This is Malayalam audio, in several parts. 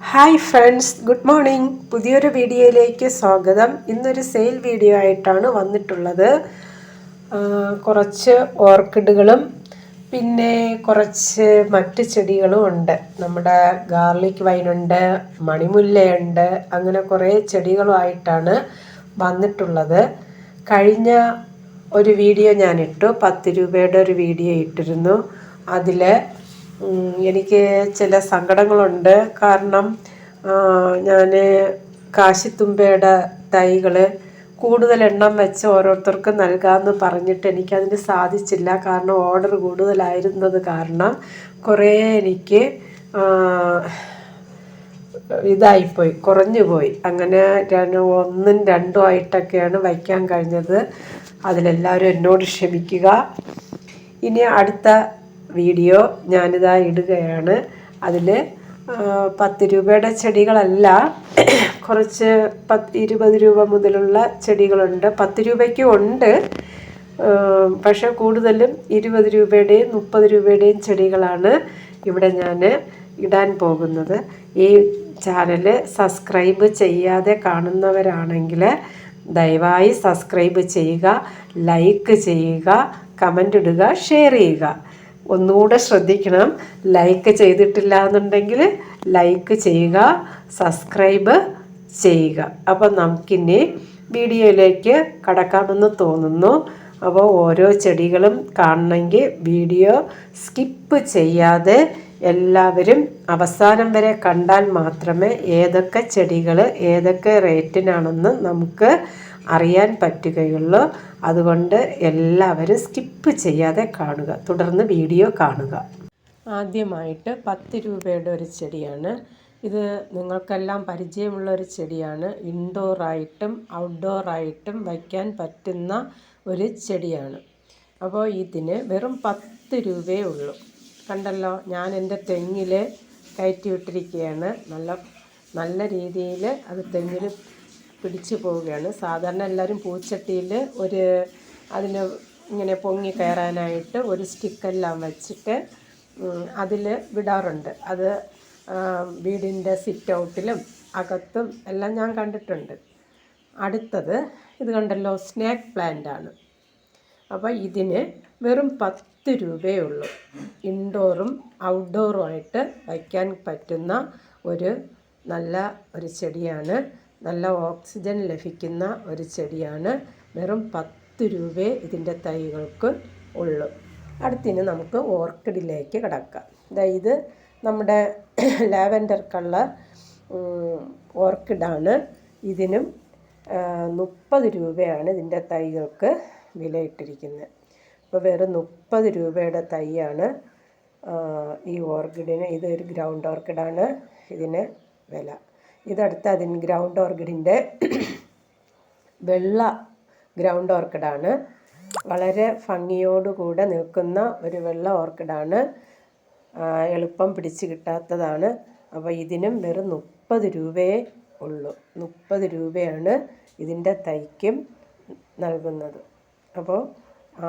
ഹായ് ഫ്രണ്ട്സ് ഗുഡ് മോർണിംഗ് പുതിയൊരു വീഡിയോയിലേക്ക് സ്വാഗതം. ഇന്നൊരു സെയിൽ വീഡിയോ ആയിട്ടാണ് വന്നിട്ടുള്ളത്. കുറച്ച് ഓർക്കിഡുകളും പിന്നെ കുറച്ച് മറ്റ് ചെടികളും ഉണ്ട്. നമ്മുടെ ഗാർലിക് വൈനുണ്ട് മണിമുല്ലയുണ്ട് അങ്ങനെ കുറേ ചെടികളുമായിട്ടാണ് വന്നിട്ടുള്ളത്. കഴിഞ്ഞ ഒരു വീഡിയോ ഞാനിട്ടു പത്ത് രൂപയുടെ ഒരു വീഡിയോ ഇട്ടിരുന്നു. അതിൽ എനിക്ക് ചില സങ്കടങ്ങളുണ്ട്. കാരണം ഞാൻ കാശിത്തുമ്പയുടെ തൈകൾ കൂടുതൽ എണ്ണം വെച്ച് ഓരോരുത്തർക്ക് നൽകാമെന്ന് പറഞ്ഞിട്ട് എനിക്കതിന് സാധിച്ചില്ല. കാരണം ഓർഡർ കൂടുതലായിരുന്നത് കാരണം കുറേ എനിക്ക് ഇതായിപ്പോയി കുറഞ്ഞു പോയി അങ്ങനെ ഒന്നും രണ്ടും ആയിട്ടൊക്കെയാണ് വയ്ക്കാൻ കഴിഞ്ഞത്. അതിലെല്ലാവരും എന്നോട് ക്ഷമിക്കുക. ഇനി അടുത്ത വീഡിയോ ഞാനിതാ ഇടുകയാണ്. അതിൽ പത്ത് രൂപയുടെ ചെടികളല്ല കുറച്ച് പത്ത് ഇരുപത് രൂപ മുതലുള്ള ചെടികളുണ്ട്. പത്ത് രൂപയ്ക്കും ഉണ്ട്. പക്ഷെ കൂടുതലും ഇരുപത് രൂപയുടെയും മുപ്പത് രൂപയുടെയും ചെടികളാണ് ഇവിടെ ഞാൻ ഇടാൻ പോകുന്നത്. ഈ ചാനൽ സബ്സ്ക്രൈബ് ചെയ്യാതെ കാണുന്നവരാണെങ്കിൽ ദയവായി സബ്സ്ക്രൈബ് ചെയ്യുക ലൈക്ക് ചെയ്യുക കമന്റ് ഇടുക ഷെയർ ചെയ്യുക. ഒന്നുകൂടെ ശ്രദ്ധിക്കണം. ലൈക്ക് ചെയ്തിട്ടില്ല എന്നുണ്ടെങ്കിൽ ലൈക്ക് ചെയ്യുക സബ്സ്ക്രൈബ് ചെയ്യുക. അപ്പോൾ നമുക്കിനി വീഡിയോയിലേക്ക് കടക്കാമെന്ന് തോന്നുന്നു. അപ്പോൾ ഓരോ ചെടികളും കാണണമെങ്കിൽ വീഡിയോ സ്കിപ്പ് ചെയ്യാതെ എല്ലാവരും അവസാനം വരെ കണ്ടാൽ മാത്രമേ ഏതൊക്കെ ചെടികൾ ഏതൊക്കെ റേറ്റിനാണെന്ന് നമുക്ക് അറിയാൻ പറ്റുകയുള്ളൂ. അതുകൊണ്ട് എല്ലാവരും സ്കിപ്പ് ചെയ്യാതെ കാണുക. തുടർന്ന് വീഡിയോ കാണുക. ആദ്യമായിട്ട് പത്ത് രൂപയുടെ ഒരു ചെടിയാണ്. ഇത് നിങ്ങൾക്കെല്ലാം പരിചയമുള്ള ഒരു ചെടിയാണ്. ഇൻഡോറായിട്ടും ഔട്ട്ഡോറായിട്ടും വയ്ക്കാൻ പറ്റുന്ന ഒരു ചെടിയാണ്. അപ്പോൾ ഇതിന് വെറും പത്ത് രൂപയേ ഉള്ളൂ. കണ്ടല്ലോ ഞാൻ എന്റെ തെങ്ങിൽ കയറ്റി വിട്ടിരിക്കുകയാണ് നല്ല നല്ല രീതിയിൽ അത് തെങ്ങിൽ പിടിച്ചു പോവുകയാണ്. സാധാരണ എല്ലാവരും പൂച്ചട്ടിയിൽ ഒരു അതിന് ഇങ്ങനെ പൊങ്ങി കയറാനായിട്ട് ഒരു സ്റ്റിക്കെല്ലാം വെച്ചിട്ട് അതിൽ വിടാറുണ്ട്. അത് വീടിന്റെ സിറ്റ് ഔട്ടിലും അകത്തും എല്ലാം ഞാൻ കണ്ടിട്ടുണ്ട്. അടുത്തത് ഇത് കണ്ടല്ലോ സ്നാക്ക് പ്ലാന്റ് ആണ്. അപ്പോൾ ഇതിന് വെറും പത്ത് രൂപയേ ഉള്ളൂ ഇൻഡോറും ഔട്ട്ഡോറും ആയിട്ട് വയ്ക്കാൻ പറ്റുന്ന ഒരു നല്ല ഒരു ചെടിയാണ് നല്ല ഓക്സിജൻ ലഭിക്കുന്ന ഒരു ചെടിയാണ്. വെറും പത്ത് രൂപയെ ഇതിന്റെ തൈകൾക്ക് ഉള്ളു. അടുത്തിന് നമുക്ക് ഓർക്കിഡിലേക്ക് കിടക്കാം. അതായത് നമ്മുടെ ലാവൻഡർ കളർ ഓർക്കിഡാണ്. ഇതിനും മുപ്പത് രൂപയാണ് ഇതിന്റെ തൈകൾക്ക് വിലയിട്ടിരിക്കുന്നത്. അപ്പോൾ വെറും മുപ്പത് രൂപയുടെ തൈയാണ് ഈ ഓർക്കിഡിന്. ഇതൊരു ഗ്രൗണ്ട് ഓർക്കിഡാണ്. ഇതിന് വില. ഇതടുത്ത അതിന് ഗ്രൗണ്ട് ഓർക്കിഡിന്റെ വെള്ള ഗ്രൗണ്ട് ഓർക്കിഡാണ് വളരെ ഭംഗിയോടുകൂടെ നിൽക്കുന്ന ഒരു വെള്ള ഓർക്കിഡാണ് എളുപ്പം പിടിച്ച് കിട്ടാത്തതാണ്. അപ്പോൾ ഇതിനും വെറും മുപ്പത് രൂപയേ ഉള്ളൂ. മുപ്പത് രൂപയാണ് ഇതിന്റെ തൈക്കും നൽകുന്നത്. അപ്പോൾ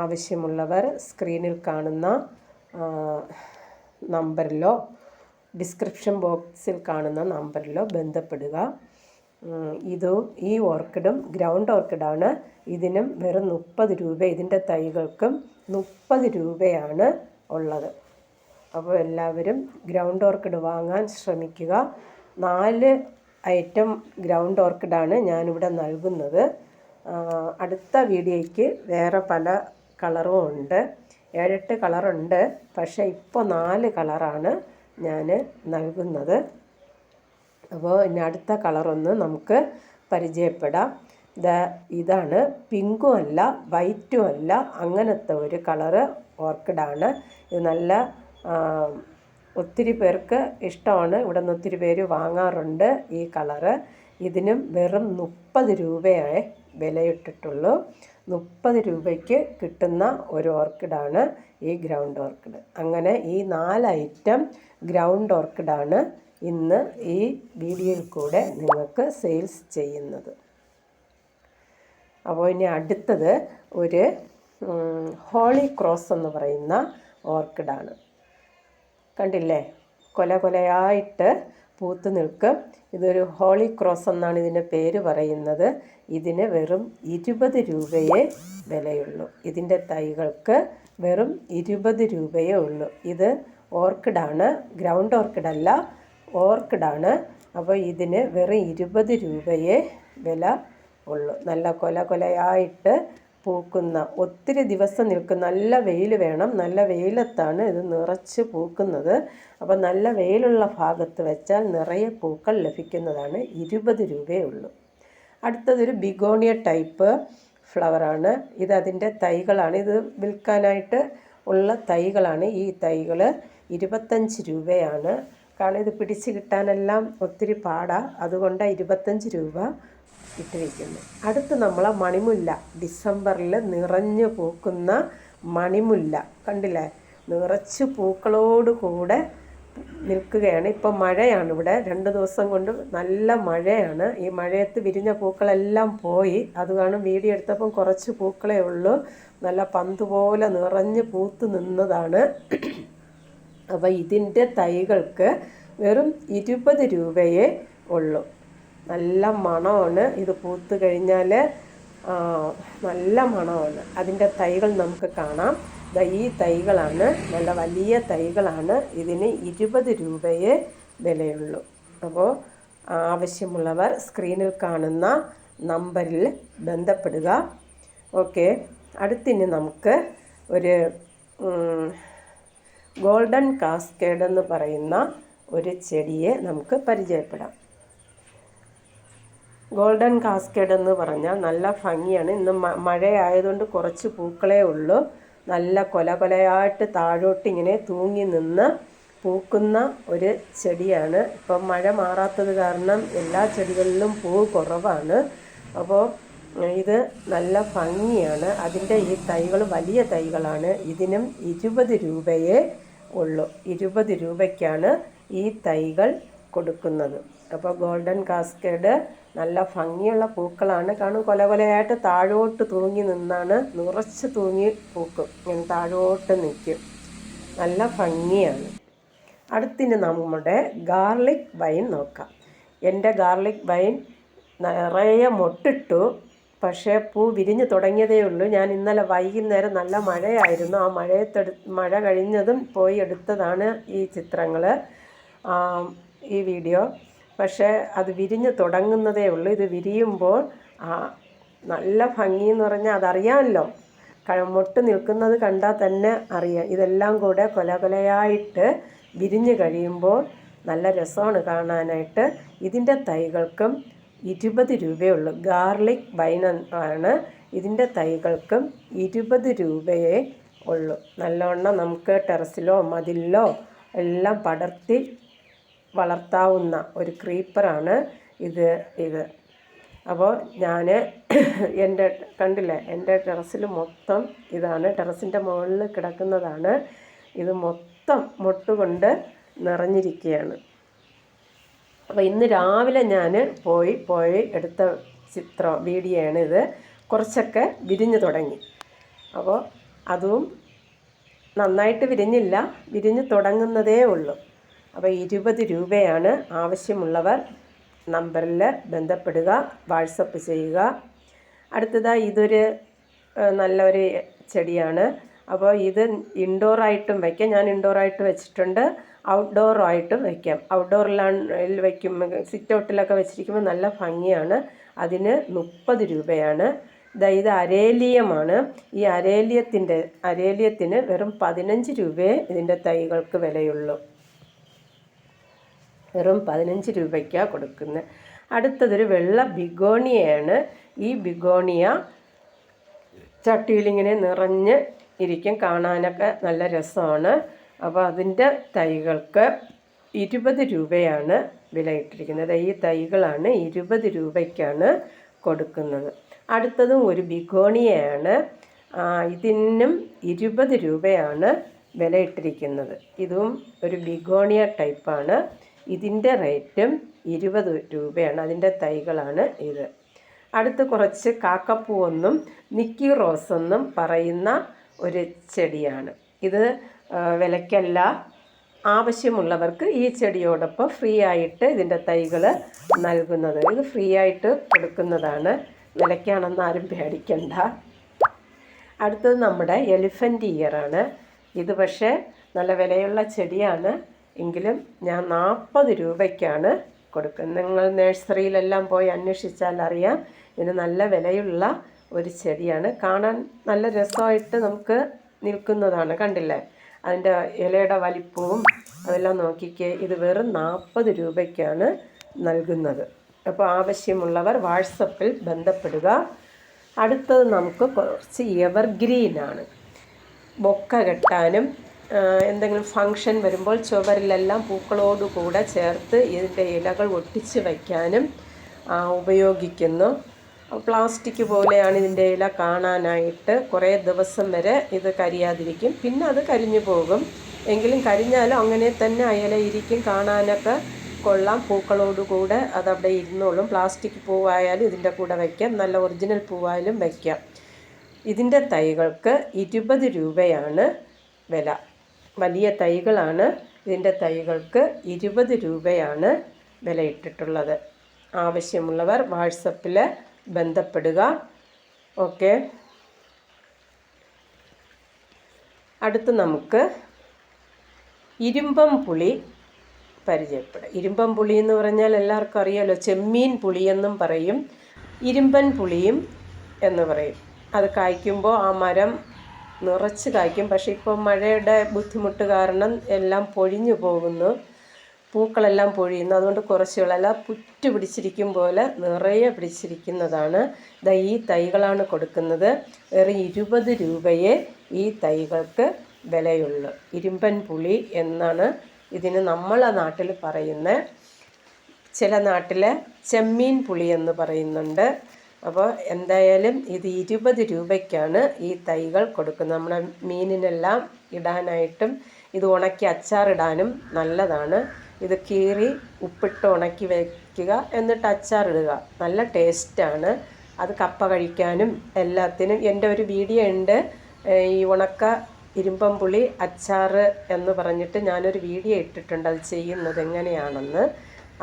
ആവശ്യമുള്ളവർ സ്ക്രീനിൽ കാണുന്ന നമ്പറിലോ ഡിസ്ക്രിപ്ഷൻ ബോക്സിൽ കാണുന്ന നമ്പറിലോ ബന്ധപ്പെടുക. ഇതും ഈ ഓർക്കിഡും ഗ്രൗണ്ട് ഓർക്കിഡാണ്. ഇതിനും വെറും മുപ്പത് രൂപ ഇതിന്റെ തൈകൾക്കും മുപ്പത് രൂപയാണ് ഉള്ളത്. അപ്പോൾ എല്ലാവരും ഗ്രൗണ്ട് ഓർക്കിഡ് വാങ്ങാൻ ശ്രമിക്കുക. നാല് ഐറ്റം ഗ്രൗണ്ട് ഓർക്കിഡാണ് ഞാനിവിടെ നൽകുന്നത്. അടുത്ത വീഡിയോയ്ക്ക് വേറെ പല കളറും ഉണ്ട്. ഏഴെട്ട് കളറുണ്ട് പക്ഷേ ഇപ്പോൾ നാല് കളറാണ്. ഞാൻ നൽകുന്നത്. അപ്പോൾ ഇനി അടുത്ത കളറൊന്ന് നമുക്ക് പരിചയപ്പെടാം. ദ ഇതാണ്. പിങ്കും അല്ല വൈറ്റും അല്ല അങ്ങനത്തെ ഒരു കളറ് ഓർക്കിഡാണ്. ഇത് നല്ല ഒത്തിരി പേർക്ക് ഇഷ്ടമാണ്. ഇവിടെ നിന്ന് ഒത്തിരി പേര് വാങ്ങാറുണ്ട് ഈ കളറ്. ഇതിനും വെറും മുപ്പത് രൂപയായി വിലയിട്ടിട്ടുള്ളൂ. മുപ്പത് രൂപയ്ക്ക് കിട്ടുന്ന ഒരു ഓർക്കിഡാണ് ഈ ഗ്രൗണ്ട് ഓർക്കിഡ്. അങ്ങനെ ഈ നാല് ഐറ്റം ഗ്രൗണ്ട് ഓർക്കിഡാണ് ഇന്ന് ഈ വീഡിയോയിൽ കൂടെ നിങ്ങൾക്ക് സെയിൽസ് ചെയ്യുന്നത്. അപ്പോൾ ഇനി അടുത്തത് ഒരു ഹോളി ക്രോസ് എന്ന് പറയുന്ന ഓർക്കിഡാണ് കണ്ടില്ലേ? കൊല കൊലയായിട്ട് പൂത്ത് നിൽക്കും. ഇതൊരു ഹോളി ക്രോസ് എന്നാണ് ഇതിന്റെ പേര് പറയുന്നത്. ഇതിന് വെറും ഇരുപത് രൂപയേ വിലയുള്ളൂ. ഇതിന്റെ തൈകൾക്ക് വെറും ഇരുപത് രൂപയേ ഉള്ളൂ. ഇത് ഓർക്കിഡാണ് ഗ്രൗണ്ട് ഓർക്കിഡല്ല ഓർക്കിഡാണ്. അപ്പോൾ ഇതിന് വെറും ഇരുപത് രൂപയേ വില ഉള്ളൂ. നല്ല കൊല കൊലയായിട്ട് പൂക്കുന്ന ഒത്തിരി ദിവസം നിൽക്കും നല്ല വെയിൽ വേണം. നല്ല വെയിലത്താണ് ഇത് നിറച്ച് പൂക്കുന്നത്. അപ്പോൾ നല്ല വെയിലുള്ള ഭാഗത്ത് വെച്ചാൽ നിറയെ പൂക്കൾ ലഭിക്കുന്നതാണ് ഇരുപത് രൂപയേ ഉള്ളൂ. അടുത്തതൊരു ബിഗോണിയ ടൈപ്പ് ഫ്ലവറാണ്. ഇത് അതിന്റെ തൈകളാണ്. ഇത് വിൽക്കാനായിട്ട് ഉള്ള തൈകളാണ് ഈ തൈകൾ ഇരുപത്തഞ്ച് രൂപയാണ്. കാരണം ഇത് പിടിച്ച് കിട്ടാനെല്ലാം ഒത്തിരി പാടാണ് അതുകൊണ്ട് ഇരുപത്തഞ്ച് രൂപ ഇട്ടിരിക്കുന്നു അടുത്ത് നമ്മൾ മണിമുല്ല. ഡിസംബറിൽ നിറഞ്ഞു പൂക്കുന്ന മണിമുല്ല. കണ്ടില്ലേ? നിറച്ച് പൂക്കളോട് കൂടെ നിൽക്കുകയാണ്. ഇപ്പം മഴയാണ് ഇവിടെ. രണ്ട് ദിവസം കൊണ്ട് നല്ല മഴയാണ്. ഈ മഴയത്ത് വിരിഞ്ഞ പൂക്കളെല്ലാം പോയി. അത് കാണും വീഡിയോ എടുത്തപ്പം കുറച്ച് പൂക്കളേ ഉള്ളൂ. നല്ല പന്ത് പോലെ നിറഞ്ഞ് പൂത്ത് നിന്നതാണ്. അപ്പോൾ ഇതിന്റെ തൈകൾക്ക് വെറും ഇരുപത് രൂപയേ ഉള്ളൂ. നല്ല മണമാണ്. ഇത് പൂത്ത് കഴിഞ്ഞാൽ നല്ല മണമാണ്. അതിന്റെ തൈകൾ നമുക്ക് കാണാം. ഈ തൈകളാണ് നല്ല വലിയ തൈകളാണ്. ഇതിന് ഇരുപത് രൂപയേ വിലയുള്ളൂ. അപ്പോൾ ആവശ്യമുള്ളവർ സ്ക്രീനിൽ കാണുന്ന നമ്പറിൽ ബന്ധപ്പെടുക. ഓക്കെ. അടുത്തിനി നമുക്ക് ഒരു ഗോൾഡൻ കാസ്കേഡ് എന്ന് പറയുന്ന ഒരു ചെടിയെ നമുക്ക് പരിചയപ്പെടാം. ഗോൾഡൻ കാസ്കേഡ് എന്ന് പറഞ്ഞാൽ നല്ല ഭംഗിയാണ്. ഇന്ന് മഴയായതുകൊണ്ട് കുറച്ച് പൂക്കളേ ഉള്ളൂ. നല്ല കൊല കൊലയായിട്ട് താഴോട്ട് ഇങ്ങനെ തൂങ്ങി നിന്ന് പൂക്കുന്ന ഒരു ചെടിയാണ്. ഇപ്പം മഴ മാറാത്തത് കാരണം എല്ലാ ചെടികളിലും പൂ കുറവാണ്. അപ്പോൾ ഇത് നല്ല ഭംഗിയാണ്. അതിന്റെ ഈ തൈകൾ വലിയ തൈകളാണ്. ഇതിനും ഇരുപത് രൂപയേ ഉള്ളൂ. ഇരുപത് രൂപയ്ക്കാണ് ഈ തൈകൾ കൊടുക്കുന്നത്. അപ്പോൾ ഗോൾഡൻ കാസ്കേഡ് നല്ല ഭംഗിയുള്ള പൂക്കളാണ്. കാണും കൊല കൊലയായിട്ട് താഴോട്ട് തൂങ്ങി നിന്നാണ് നിറച്ച് തൂങ്ങി പൂക്കും. ഇങ്ങനെ താഴോട്ട് നിൽക്കും. നല്ല ഭംഗിയാണ്. അടുത്തിന് നമ്മുടെ ഗാർലിക് വൈൻ നോക്കാം. എന്റെ ഗാർലിക് വൈൻ നിറയെ മൊട്ടിട്ടു. പക്ഷേ പൂ വിരിഞ്ഞു തുടങ്ങിയതേ ഉള്ളൂ. ഞാൻ ഇന്നലെ വൈകുന്നേരം നല്ല മഴയായിരുന്നു. ആ മഴയത്തെടു മഴ കഴിഞ്ഞതും പോയി എടുത്തതാണ് ഈ ചിത്രങ്ങൾ ഈ വീഡിയോ. പക്ഷേ അത് വിരിഞ്ഞു തുടങ്ങുന്നതേ ഉള്ളൂ. ഇത് വിരിയുമ്പോൾ നല്ല ഭംഗി എന്ന് പറഞ്ഞാൽ അതറിയാമല്ലോ മുട്ട് നിൽക്കുന്നത് കണ്ടാൽ തന്നെ അറിയാം. ഇതെല്ലാം കൂടെ കൊല വിരിഞ്ഞു വിരിഞ്ഞ് കഴിയുമ്പോൾ നല്ല രസമാണ് കാണാനായിട്ട്. ഇതിന്റെ തൈകൾക്കും ഇരുപത് രൂപയുള്ളൂ. ഗാർലിക് വൈൻ ആണ് ഇതിന്റെ തൈകൾക്കും ഇരുപത് രൂപയേ ഉള്ളൂ. നല്ലവണ്ണം നമുക്ക് ടെറസിലോ മതിലിലോ എല്ലാം പടർത്തി വളർത്താവുന്ന ഒരു ക്രീപ്പറാണ് ഇത് ഇത്. അപ്പോൾ ഞാൻ എന്റെ കണ്ടില്ലേ? എന്റെ ടെറസിൽ മൊത്തം ഇതാണ്. ടെറസിന്റെ മുകളിൽ കിടക്കുന്നതാണ്. ഇത് മൊത്തം മൊട്ടുകൊണ്ട് നിറഞ്ഞിരിക്കുകയാണ്. അപ്പോൾ ഇന്ന് രാവിലെ ഞാൻ പോയി പോയി എടുത്ത ചിത്രം വീഡിയോ ആണ് ഇത്. കുറച്ചൊക്കെ വിരിഞ്ഞു തുടങ്ങി. അപ്പോൾ അതും നന്നായിട്ട് വിരിഞ്ഞില്ല വിരിഞ്ഞു തുടങ്ങുന്നതേ ഉള്ളൂ. അപ്പോൾ ഇരുപത് രൂപയാണ് ആവശ്യമുള്ളവർ നമ്പറിൽ ബന്ധപ്പെടുക വാട്സപ്പ് ചെയ്യുക. അടുത്തതായി ഇതൊരു നല്ലൊരു ചെടിയാണ്. അപ്പോൾ ഇത് ഇൻഡോറായിട്ടും വയ്ക്കാം. ഞാൻ ഇൻഡോറായിട്ട് വെച്ചിട്ടുണ്ട്. ഔട്ട്ഡോറായിട്ടും വയ്ക്കാം ഔട്ട്ഡോറിലാണ് വയ്ക്കും സിറ്റ് ഔട്ടിലൊക്കെ വെച്ചിരിക്കുമ്പോൾ നല്ല ഭംഗിയാണ്. അതിന് മുപ്പത് രൂപയാണ്. ഇതാ അരേലിയമാണ്. ഈ അരേലിയത്തിന്റെ അരേലിയത്തിന് വെറും പതിനഞ്ച് രൂപയെ ഇതിന്റെ തൈകൾക്ക് വിലയുള്ളൂ. വെറും പതിനഞ്ച് രൂപയ്ക്കാണ് കൊടുക്കുന്നത് അടുത്തതൊരു വെള്ള ബിഗോണിയയാണ്. ഈ ബിഗോണിയ ചട്ടിയിലിങ്ങനെ നിറഞ്ഞ് ഇരിക്കും. കാണാനൊക്കെ നല്ല രസമാണ്. അപ്പോൾ അതിന്റെ തൈകൾക്ക് ഇരുപത് രൂപയാണ് വിലയിട്ടിരിക്കുന്നത്. ഈ തൈകളാണ് ഇരുപത് രൂപയ്ക്കാണ് കൊടുക്കുന്നത്. അടുത്തതും ഒരു ബിഗോണിയയാണ്. ഇതിനും ഇരുപത് രൂപയാണ് വിലയിട്ടിരിക്കുന്നത്. ഇതും ഒരു ബിഗോണിയ ടൈപ്പാണ്. ഇതിന്റെ റേറ്റും ഇരുപത് രൂപയാണ്. അതിന്റെ തൈകളാണ് ഇത്. അടുത്ത് കുറച്ച് കാക്കപ്പൂവെന്നും നിക്കി റോസ് എന്നും പറയുന്ന ഒരു ചെടിയാണ്. ഇത് വിലയ്ക്കല്ല ആവശ്യമുള്ളവർക്ക് ഈ ചെടിയോടൊപ്പം ഫ്രീ ആയിട്ട് ഇതിന്റെ തൈകൾ നൽകുന്നത്. ഇത് ഫ്രീ ആയിട്ട് കൊടുക്കുന്നതാണ് വിലയ്ക്കാണെന്ന് ആരും പേടിക്കണ്ട. അടുത്തത് നമ്മുടെ എലിഫന്റ് ഇയറാണ് ഇത് പക്ഷേ നല്ല വിലയുള്ള ചെടിയാണ്. എങ്കിലും ഞാൻ നാൽപ്പത് രൂപയ്ക്കാണ് കൊടുക്കുന്നത്. നിങ്ങൾ നഴ്സറിയിലെല്ലാം പോയി അന്വേഷിച്ചാൽ അറിയാം. ഇതിന് നല്ല വിലയുള്ള ഒരു ചെടിയാണ്. കാണാൻ നല്ല രസമായിട്ട് നമുക്ക് നിൽക്കുന്നതാണ്. കണ്ടില്ലേ? അതിന്റെ ഇലയുടെ വലിപ്പവും അതെല്ലാം നോക്കിക്കേ ഇത് വെറും നാൽപ്പത് രൂപയ്ക്കാണ് നൽകുന്നത്. അപ്പോൾ ആവശ്യമുള്ളവർ വാട്സപ്പിൽ ബന്ധപ്പെടുക. അടുത്തത് നമുക്ക് കുറച്ച് എവർഗ്രീനാണ് ബൊക്ക കെട്ടാനും എന്തെങ്കിലും ഫങ്ഷൻ വരുമ്പോൾ ചുവരിലെല്ലാം പൂക്കളോടുകൂടെ ചേർത്ത് ഇതിന്റെ ഇലകൾ ഒട്ടിച്ച് വയ്ക്കാനും ഉപയോഗിക്കുന്നു. പ്ലാസ്റ്റിക് പോലെയാണ് ഇതിന്റെ ഇല കാണാനായിട്ട് കുറേ ദിവസം വരെ ഇത് കരിയാതിരിക്കും. പിന്നെ അത് കരിഞ്ഞു പോകും. എങ്കിലും കരിഞ്ഞാലും അങ്ങനെ തന്നെ അയല ഇരിക്കും. കാണാനൊക്കെ കൊള്ളാം. പൂക്കളോടുകൂടെ അതവിടെ ഇരുന്നോളും. പ്ലാസ്റ്റിക് പൂവായാലും ഇതിന്റെ കൂടെ വയ്ക്കാം. നല്ല ഒറിജിനൽ പൂവായാലും വയ്ക്കാം. ഇതിന്റെ തൈകൾക്ക് ഇരുപത് രൂപയാണ് വില. വലിയ തൈകളാണ് ഇതിന്റെ തൈകൾക്ക് ഇരുപത് രൂപയാണ് വിലയിട്ടിട്ടുള്ളത്. ആവശ്യമുള്ളവർ വാട്സപ്പിൽ ബന്ധപ്പെടുക. ഓക്കെ. അടുത്ത് നമുക്ക് ഇരുമ്പം പുളി പരിചയപ്പെടാം. ഇരുമ്പം പുളി എന്ന് പറഞ്ഞാൽ എല്ലാവർക്കും അറിയാമല്ലോ ചെമ്മീൻ പുളി എന്നും പറയും. ഇരുമ്പൻ പുളിയും എന്ന് പറയും. അത് കായ്ക്കുമ്പോൾ ആ മരം നിറച്ച് കായ്ക്കും. പക്ഷേ ഇപ്പോൾ മഴയുടെ ബുദ്ധിമുട്ട് കാരണം എല്ലാം പൊഴിഞ്ഞു പോകുന്നു. പൂക്കളെല്ലാം പൊഴിയുന്നു. അതുകൊണ്ട് കുറച്ച് കുറച്ചുകളല്ല പുറ്റ് പിടിച്ചിരിക്കും പോലെ നിറയെ പിടിച്ചിരിക്കുന്നതാണ്. ഇതാ ഈ തൈകളാണ് കൊടുക്കുന്നത്. വേറെ ഇരുപത് രൂപയെ ഈ തൈകൾക്ക് വിലയുള്ളൂ. ഇരുമ്പൻ പുളി എന്നാണ് ഇതിന് നമ്മളെ നാട്ടിൽ പറയുന്ന. ചില നാട്ടിൽ ചെമ്മീൻ പുളി എന്ന് പറയുന്നുണ്ട്. അപ്പോൾ എന്തായാലും ഇത് ഇരുപത് രൂപയ്ക്കാണ് ഈ തൈകൾ കൊടുക്കുന്നത്. നമ്മുടെ മീനിനെല്ലാം ഇടാനായിട്ടും ഇത് ഉണക്കി അച്ചാറിടാനും നല്ലതാണ്. ഇത് കീറി ഉപ്പിട്ട് ഉണക്കി വയ്ക്കുക എന്നിട്ട് അച്ചാറിടുക. നല്ല ടേസ്റ്റാണ് അത് കപ്പ കഴിക്കാനും എല്ലാത്തിനും. എന്റെ ഒരു വീഡിയോ ഉണ്ട്. ഈ ഉണക്ക ഇരുമ്പം പുളി അച്ചാർ എന്ന് പറഞ്ഞിട്ട് ഞാനൊരു വീഡിയോ ഇട്ടിട്ടുണ്ട് അത് ചെയ്യുന്നത് എങ്ങനെയാണെന്ന്.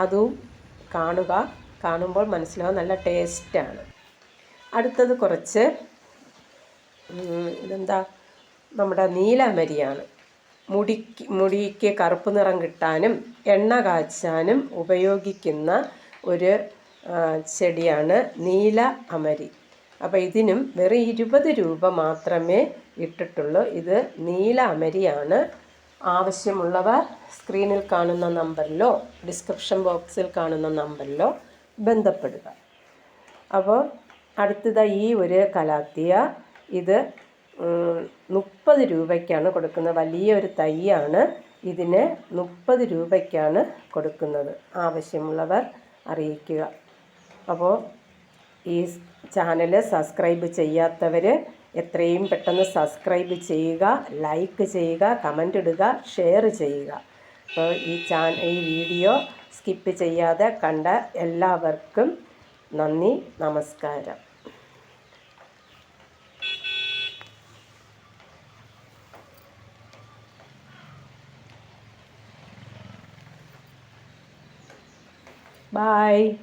അതും കാണുക. കാണുമ്പോൾ മനസ്സിലാവും നല്ല ടേസ്റ്റാണ് അടുത്തത് കുറച്ച് ഇതെന്താ? നമ്മുടെ നീലമരിയാണ്. മുടിക്ക് മുടിക്ക് കറുപ്പ് നിറം കിട്ടാനും എണ്ണ കാച്ചാനും ഉപയോഗിക്കുന്ന ഒരു ചെടിയാണ് നീല അമരി. അപ്പോൾ ഇതിനും വെറും ഇരുപത് രൂപ മാത്രമേ ഇട്ടിട്ടുള്ളൂ. ഇത് നീല അമരിയാണ്. ആവശ്യമുള്ളവർ സ്ക്രീനിൽ കാണുന്ന നമ്പറിലോ ഡിസ്ക്രിപ്ഷൻ ബോക്സിൽ കാണുന്ന നമ്പറിലോ ബന്ധപ്പെടുക. അപ്പോൾ അടുത്തതായി ഈ ഒരു കലാത്തിയ. ഇത് മുപ്പത് രൂപയ്ക്കാണ് കൊടുക്കുന്നത് വലിയൊരു തൈയാണ്. ഇതിന് മുപ്പത് രൂപയ്ക്കാണ് കൊടുക്കുന്നത്. ആവശ്യമുള്ളവർ അറിയിക്കുക. അപ്പോൾ ഈ ചാനൽ സബ്സ്ക്രൈബ് ചെയ്യാത്തവർ എത്രയും പെട്ടെന്ന് സബ്സ്ക്രൈബ് ചെയ്യുക ലൈക്ക് ചെയ്യുക കമന്റ് ഇടുക ഷെയർ ചെയ്യുക. അപ്പോൾ ഈ ചാൻ ഈ വീഡിയോ സ്കിപ്പ് ചെയ്യാതെ കണ്ട എല്ലാവർക്കും നന്ദി നമസ്കാരം. Bye.